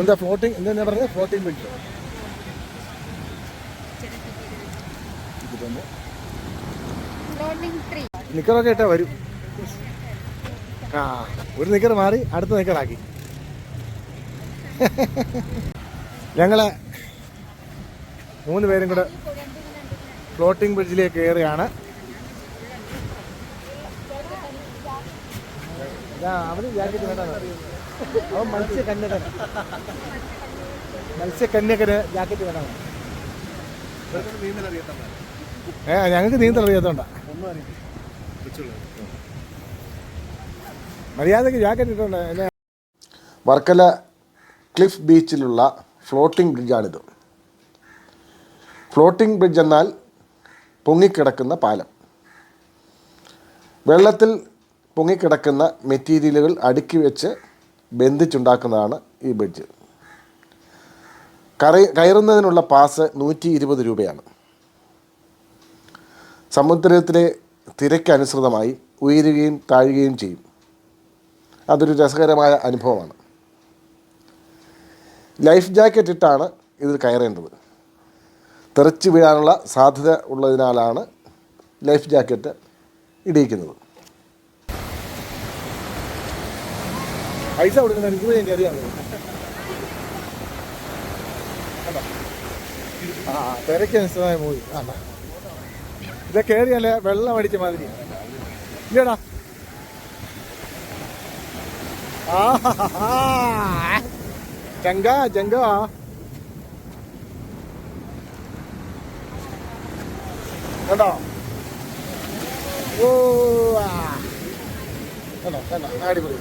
എന്താ ഫ്ലോട്ടിംഗ് എന്താ പറഞ്ഞത്? ഫ്ലോട്ടിംഗ് ത്രീ നിക്കറൊക്കെ ഇട്ടാ വരും. ആ ഒരു നിക്കർ മാറി അടുത്ത നിക്കറാക്കി. ഞങ്ങൾ മൂന്ന് പേരും കൂടെ ഫ്ലോട്ടിംഗ് ബ്രിഡ്ജിലേക്ക് കയറുകയാണ്. അവർ ജാക്കറ്റ് വേണ്ട അവൻ മത്സ്യകന്യകൻ. മത്സ്യകന്യകന് ജാക്കറ്റ് വേണം. ഏ ഞങ്ങൾക്ക് നീന്തൽ അറിയാത്തോണ്ടാ. മര്യാദയ്ക്ക് ജാക്കറ്റ് ഇട്ടോണ്ട് എന്നെ വർക്കല ക്ലിഫ് ബീച്ചിലുള്ള ഫ്ലോട്ടിംഗ് ബ്രിഡ്ജാണിത് ഫ്ലോട്ടിംഗ് ബ്രിഡ്ജ് എന്നാൽ പൊങ്ങിക്കിടക്കുന്ന പാലം. വെള്ളത്തിൽ പൊങ്ങിക്കിടക്കുന്ന മെറ്റീരിയലുകൾ അടുക്കി വെച്ച് ബന്ധിച്ചുണ്ടാക്കുന്നതാണ് ഈ ബ്രിഡ്ജ് കറി കയറുന്നതിനുള്ള പാസ് നൂറ്റി ഇരുപത് രൂപയാണ്. സമുദ്രത്തിലെ തിരക്കനുസൃതമായി ഉയരുകയും താഴുകയും ചെയ്യും. അതൊരു രസകരമായ അനുഭവമാണ്. ലൈഫ് ജാക്കറ്റ് ഇട്ടാണ് ഇതിൽ കയറേണ്ടത്. തെറിച്ച് വീഴാനുള്ള സാധ്യത ഉള്ളതിനാലാണ് ലൈഫ് ജാക്കറ്റ് ഇടിയിക്കുന്നത്. പൈസ കൊടുക്കുന്ന എനിക്ക് വേണ്ടി അറിയാം ആ തിരക്കനുസൃതമായി പോയി ആ ഇത് കയറിയല്ലേ വെള്ളം അടിച്ച മാതിരി. ഇല്ലടാ. ചങ്ക ചങ്ക. കണ്ടോ? ഓ. കണ്ടോ കണ്ടോ? അടിപൊളി.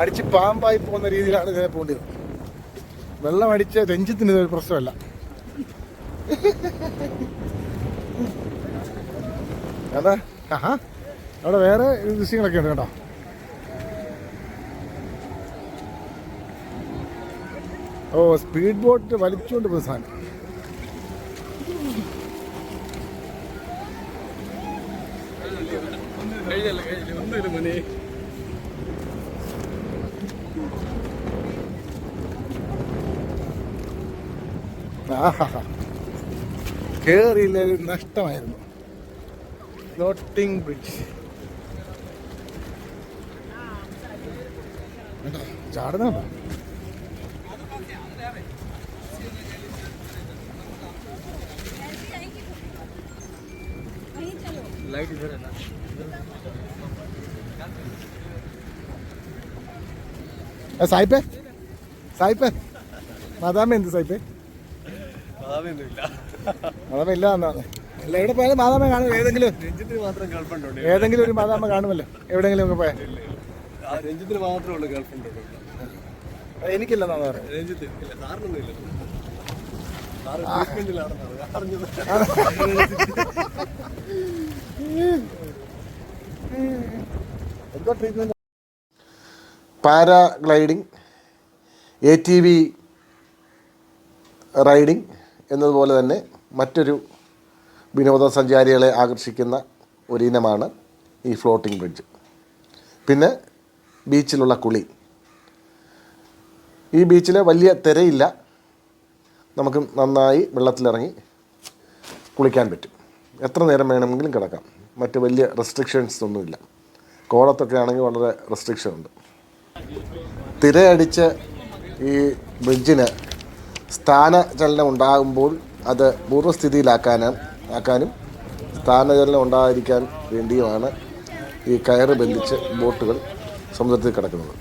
അടിച്ച് പാമ്പായി പോകുന്ന രീതിയിലാണ് ഇതിനെ പോകേണ്ടത് വെള്ളം അടിച്ച രഞ്ജിത്തിന് ഇതൊരു പ്രശ്നമല്ല. അതാ ആഹാ. അവിടെ വേറെ ദൃശ്യങ്ങളൊക്കെ ഉണ്ട് കേട്ടോ. ഓ സ്പീഡ് ബോട്ട് വലിച്ചുകൊണ്ട് പോകുന്ന സാധനം. ആഹാ കേറിയില്ല നഷ്ടമായിരുന്നു ഫ്ലോട്ടിംഗ് ബ്രിഡ്ജ് ചാടുന്നുണ്ടോ लाइट इधर है ना ഏ, സായിപ്പേ. സായിപ്പേ. മാതാമ എന്ത് സായിപ്പേ. മാതാമ ഇല്ല എന്നാണ് അല്ല എവിടെ പോയാലും മാതാമ കാണും. ഏതെങ്കിലും ഏതെങ്കിലും ഒരു മാതാമ കാണുമല്ലോ. എവിടെയെങ്കിലും ഒക്കെ പോയാൽ. രഞ്ജിത്തിന് മാത്രമേ ഉള്ളൂ ഗേൾഫ്രണ്ട് എനിക്കില്ലെന്നാണ് പറയുന്നത് രഞ്ജിത്ത് ഇല്ല അറിഞ്ഞത് paragliding A T V riding എന്നതുപോലെ തന്നെ മറ്റൊരു വിനോദസഞ്ചാരികളെ ആകർഷിക്കുന്ന ഒരിനമാണ് ഈ ഫ്ലോട്ടിംഗ് ബ്രിഡ്ജ്. പിന്നെ ബീച്ചിലുള്ള കുളി. ഈ ബീച്ചിലെ വലിയ തിരയില്ല. നമുക്ക് നന്നായി വെള്ളത്തിലിറങ്ങി കുളിക്കാൻ പറ്റും. എത്ര നേരം വേണമെങ്കിലും കിടക്കാം. മറ്റ് വലിയ റെസ്ട്രിക്ഷൻസ് ഒന്നുമില്ല. കോളത്തൊക്കെ ആണെങ്കിൽ വളരെ റെസ്ട്രിക്ഷൻ ഉണ്ട് തിരയടിച്ച് ഈ ബ്രിഡ്ജിന് സ്ഥാനചലനം ഉണ്ടാകുമ്പോൾ അത് പൂർവസ്ഥിതിയിലാക്കാനും ആക്കാനും സ്ഥാനചലനം ഉണ്ടാകാതിരിക്കാൻ വേണ്ടിയുമാണ് ഈ കയറ് ബന്ധിച്ച് ബോട്ടുകൾ സമുദ്രത്തിൽ കിടക്കുന്നത്?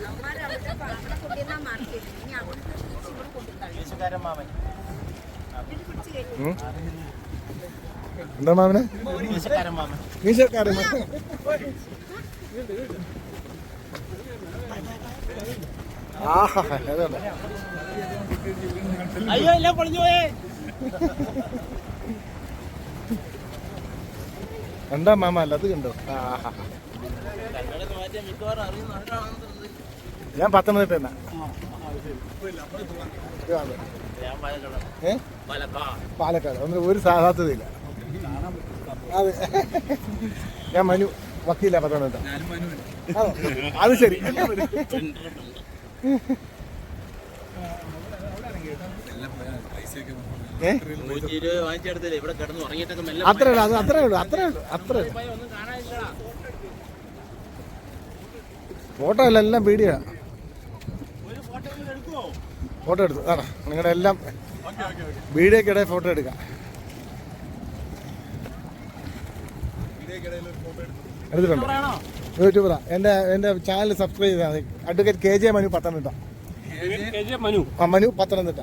എന്താ മാമനെ മീശക്കാരൻ മാമൻ. അയ്യോ എല്ലാം പൊളിഞ്ഞു പോയേ കണ്ടോ മാമ അല്ല അത് കണ്ടോ. ഞാൻ പത്തനംതിട്ട പാലക്കാട് ഒന്നും ഒരു സാധ്യതയില്ല അതെ ഞാൻ മനു വക്കീല പത്തനംതിട്ട ആണോ? അത് ശരി. ഏ? നൂറ്റി ഇരുപത് വാങ്ങിച്ചെടുത്തില്ലേ ഇവിടെ കിടന്ന് ഉറങ്ങിയിട്ടൊക്കെ മെല്ലെ അത്രേ ഉള്ളൂ അത് അത്രേ ഉള്ളൂ അത്രേ ഉള്ളൂ അത്രേ ഫോട്ടോ അല്ല എല്ലാം വീഡിയോ ഫോട്ടോ എടുത്തു. അതാ നിങ്ങളുടെ എല്ലാം വീഡിയോക്കിടെ ഫോട്ടോ എടുക്കാം. എടുത്തിട്ടുണ്ട്. യൂട്യൂബറാ എന്റെ എന്റെ ചാനൽ സബ്സ്ക്രൈബ് ചെയ്താൽ മതി. Advocate K J Manu Pathanamthitta. Manu ആ മനു പത്തനംതിട്ട.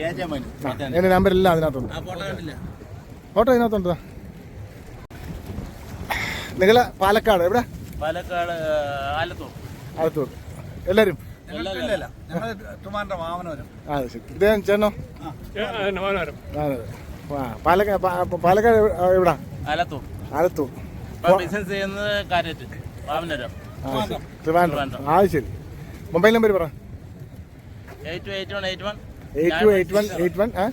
എന്റെ മനു ഇല്ല എന്റെ നമ്പരെല്ലാം അതിനകത്തുണ്ട്. ആ ഫോട്ടോ അതിനകത്തുണ്ട്. നിങ്ങൾ പാലക്കാട് എവിടെ? പാലക്കാട് ആലത്തൂർ. ആലത്തൂർ. എല്ലാവരും. ശരി. ഇദ്ദേഹം ചേട്ടനോ? പാലക്കാട് പാലക്കാട് എവിടെ- ആലത്തൂർ. ആലത്തൂർ. ബിസിനസ് ചെയ്യുന്നത് കാരറ്റ് വാമനരം ആ ശരി. ട്രിവാൻഡ്രം ആ ശരി. മൊബൈൽ നമ്പർ പറ. Eight two eight one eight one eight two eight one eight one ആ?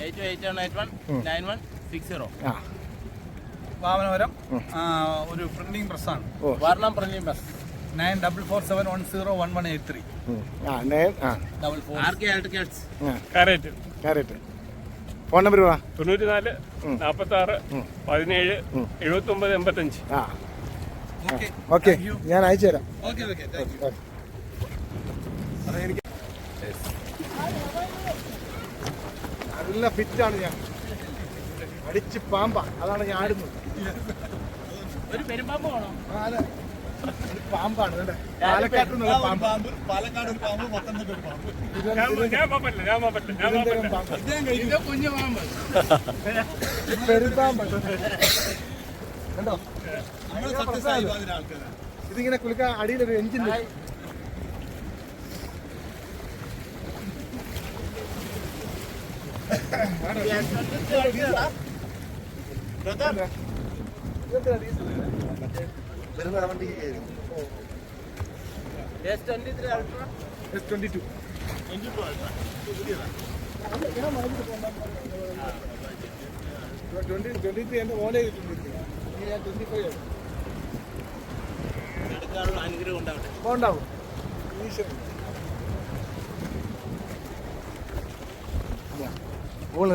Eight two eight one eight one nine one six zero ആ. വാമനപുരം ഒരു printing പ്രസ്സാണ് Varnam printing press nine double four seven one zero one one eight three double four R K articles ആ. Carrot കയറിയിട്ട് phone number പറ. തൊണ്ണൂറ്റിനാല് നാൽപ്പത്തി ആറ് പതിനേഴ് എഴുപത്തി ഒമ്പത് എൺപത്തഞ്ച്. ആ. ഓക്കെ. ഓക്കെ ഞാൻ അയച്ചു തരാം. നല്ല ഫിറ്റാണ് ഞാൻ. അടിച്ച് പാമ്പ. അതാണ് ഞാൻ ആടുന്നത്. ഒരു പെരുമ്പാമ്പ് വേണോ? അതെ. പാമ്പാണ് കണ്ടേ നിന്നുള്ള പാമ്പ്. പാമ്പ് പാലക്കാട് ഒരു പാമ്പ് പത്തനംതിട്ട പാമ്പ്. ഞാൻ ഞാൻ പാപ്പല്ല ഞാൻ ഇതിങ്ങനെ ഞാൻ തിരുവനന്തപുരം പാപ്പല്ല. പാമ്പ്? ഇത് കുഞ്ഞു പാമ്പ്.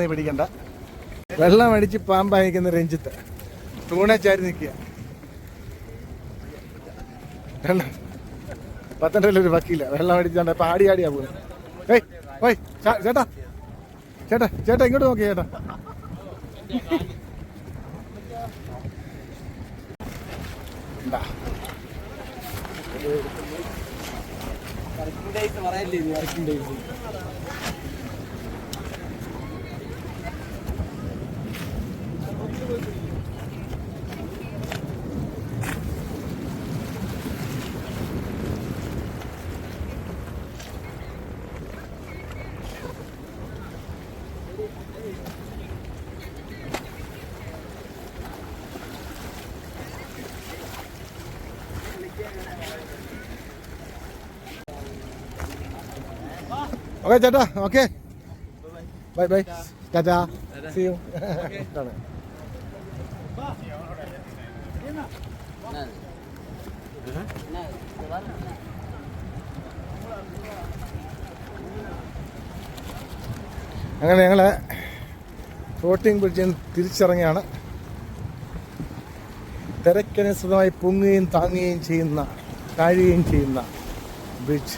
പിടിക്കണ്ട വെള്ളം അടിച്ച് പാമ്പായിക്കുന്ന രഞ്ജിത്ത് തൂണെ ചാരി നിൽക്കുക കണ്ടോ? പത്തനംതിട്ടയിൽ ഒരു വക്കീല. വെള്ളം അടിച്ചാണ്ട് ഇപ്പൊ ആടി ആടിയാ പോകുന്നത് ഏയ് ഓയ് ചേട്ടാ. ചേട്ടാ ചേട്ടാ ഇങ്ങോട്ട് നോക്കി ചേട്ടാ. എന്താ ഓക്കെ ചേട്ടാ okay bye bye tata see you അങ്ങനെ ഞങ്ങൾ ഫ്ലോട്ടിംഗ് ബ്രിഡ്ജിൽ നിന്ന് തിരിച്ചിറങ്ങിയാണ് തിരക്കനുസൃതമായി പൊങ്ങുകയും താങ്ങുകയും ചെയ്യുന്ന താഴുകയും ചെയ്യുന്ന ബ്രിഡ്ജ്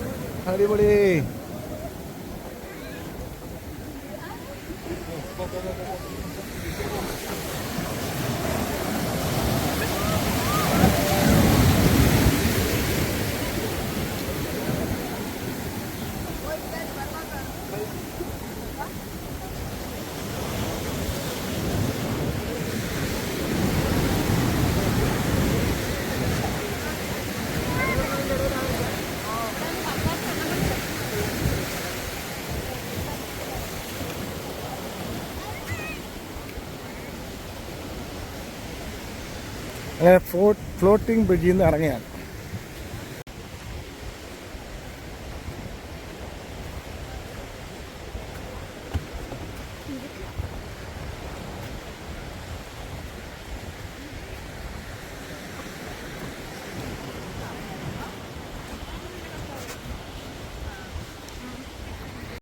അടിപൊളി. അങ്ങനെ ഫ്ലോ ഫ്ലോട്ടിംഗ് ബ്രിഡ്ജിൽ നിന്ന് ഇറങ്ങിയാണ്.